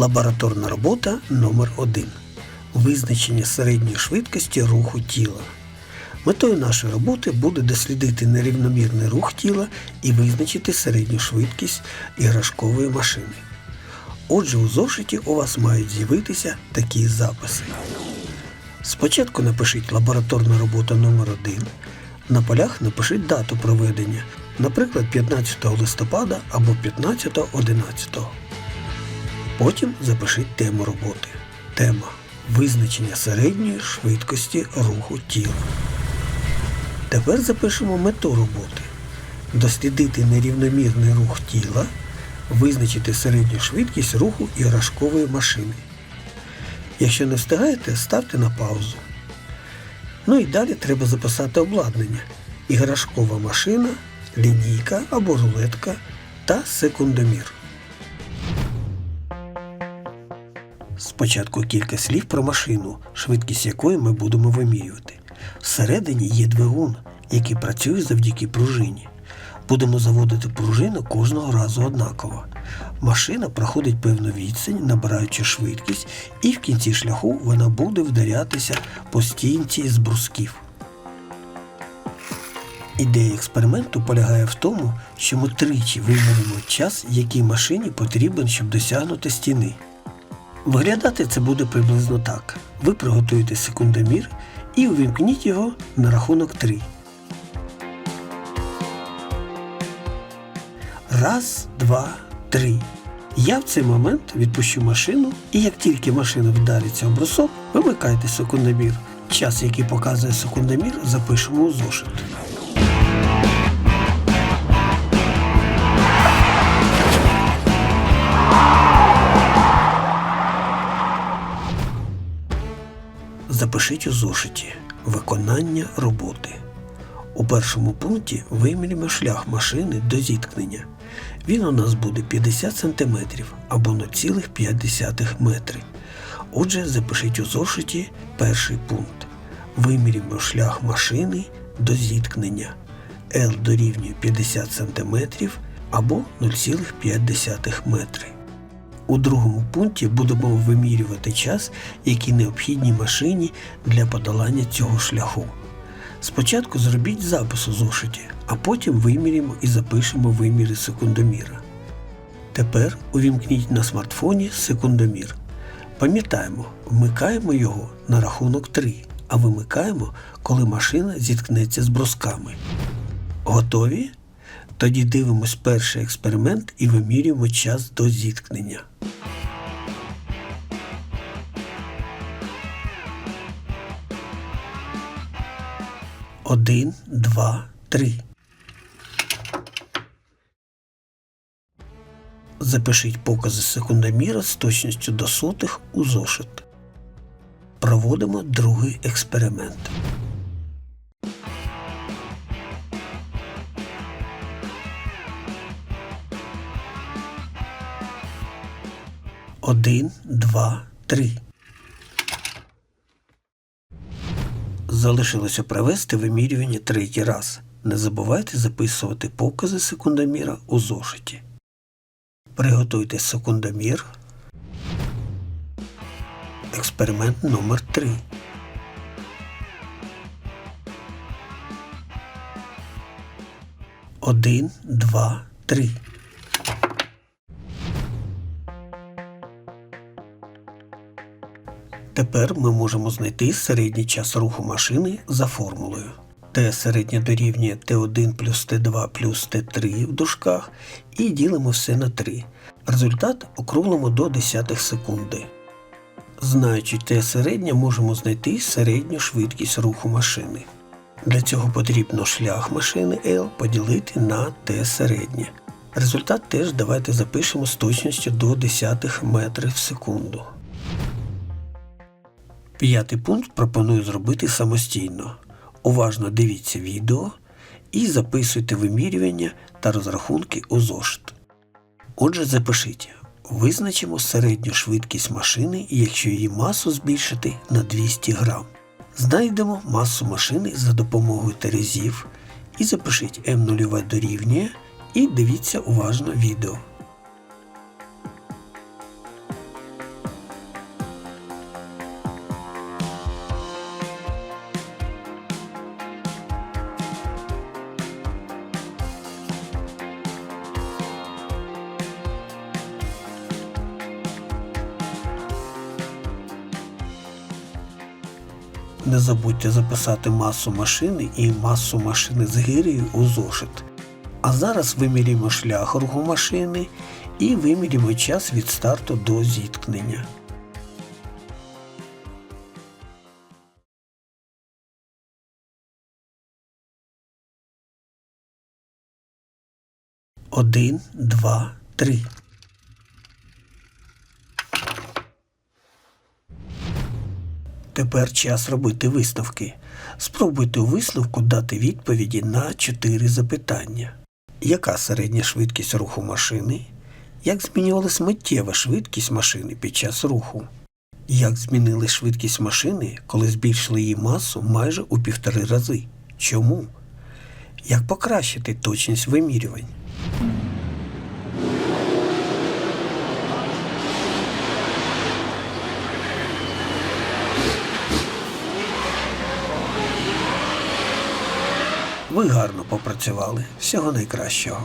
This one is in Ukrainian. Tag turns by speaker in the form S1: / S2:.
S1: Лабораторна робота номер 1 Визначення середньої швидкості руху тіла. Метою нашої роботи буде дослідити нерівномірний рух тіла і визначити середню швидкість іграшкової машини. Отже, у зошиті у вас мають з'явитися такі записи. Спочатку напишіть лабораторна робота номер 1 На полях напишіть дату проведення, наприклад, 15 листопада або 15.11. Потім запишіть тему роботи. Тема Визначення середньої швидкості руху тіла. Тепер запишемо мету роботи. Дослідити нерівномірний рух тіла, визначити середню швидкість руху іграшкової машини. Якщо не встигаєте, ставте на паузу. Ну і далі треба записати обладнання. Іграшкова машина, лінійка або рулетка та секундомір. Спочатку кілька слів про машину, швидкість якої ми будемо вимірювати. Всередині є двигун, який працює завдяки пружині. Будемо заводити пружину кожного разу однаково. Машина проходить певну відстань, набираючи швидкість, і в кінці шляху вона буде вдарятися по стінці з брусків. Ідея експерименту полягає в тому, що ми тричі виміримо час, який машині потрібен, щоб досягнути стіни. Виглядати це буде приблизно так. Ви приготуєте секундомір і увімкніть його на рахунок 3. Раз, два, три. Я в цей момент відпущу машину, і як тільки машина вдариться об брусок, вимикайте секундомір. Час, який показує секундомір, запишемо у зошит. Запишіть у зошиті виконання роботи. У першому пункті вимірюємо шлях машини до зіткнення. Він у нас буде 50 см або 0,5 метри. Отже, запишіть у зошиті перший пункт. Вимірюємо шлях машини до зіткнення. L дорівнює 50 см або 0,5 метри. У другому пункті будемо вимірювати час, який необхідній машині для подолання цього шляху. Спочатку зробіть запис у зошиті, а потім вимірюємо і запишемо виміри секундоміра. Тепер увімкніть на смартфоні секундомір. Пам'ятаємо, вмикаємо його на рахунок 3, а вимикаємо, коли машина зіткнеться з брусками. Готові? Тоді дивимось перший експеримент і вимірюємо час до зіткнення. Один, два, три. Запишіть покази секундоміра з точністю до сотих у зошит. Проводимо другий експеримент. Один, два, три. Залишилося провести вимірювання третій раз. Не забувайте записувати покази секундоміра у зошиті. Приготуйте секундомір. Експеримент номер 3 Один, два, три. Тепер ми можемо знайти середній час руху машини за формулою. Т середнє дорівнює Т1 плюс Т2 плюс Т3 в дужках і ділимо все на 3. Результат округлимо до десятих секунди. Знаючи Т середнє, можемо знайти середню швидкість руху машини. Для цього потрібно шлях машини L поділити на Т середнє. Результат теж давайте запишемо з точністю до десятих метрів в секунду. П'ятий пункт пропоную зробити самостійно. Уважно дивіться відео і записуйте вимірювання та розрахунки у зошит. Отже, запишіть Визначимо середню швидкість машини, якщо її масу збільшити на 200 грам. Знайдемо масу машини за допомогою терезів і запишіть М0 дорівнює і дивіться уважно відео. Не забудьте записати масу машини і масу машини з гирею у зошит. А зараз вимірюємо шлях руху машини і вимірюємо час від старту до зіткнення. Один, два, три. Тепер час робити висновки. Спробуйте у висновку дати відповіді на чотири запитання. Яка середня швидкість руху машини? Як змінювалась миттєва швидкість машини під час руху? Як змінили швидкість машини, коли збільшили її масу майже у півтори рази? Чому? Як покращити точність вимірювань? Ви гарно попрацювали. Всього найкращого.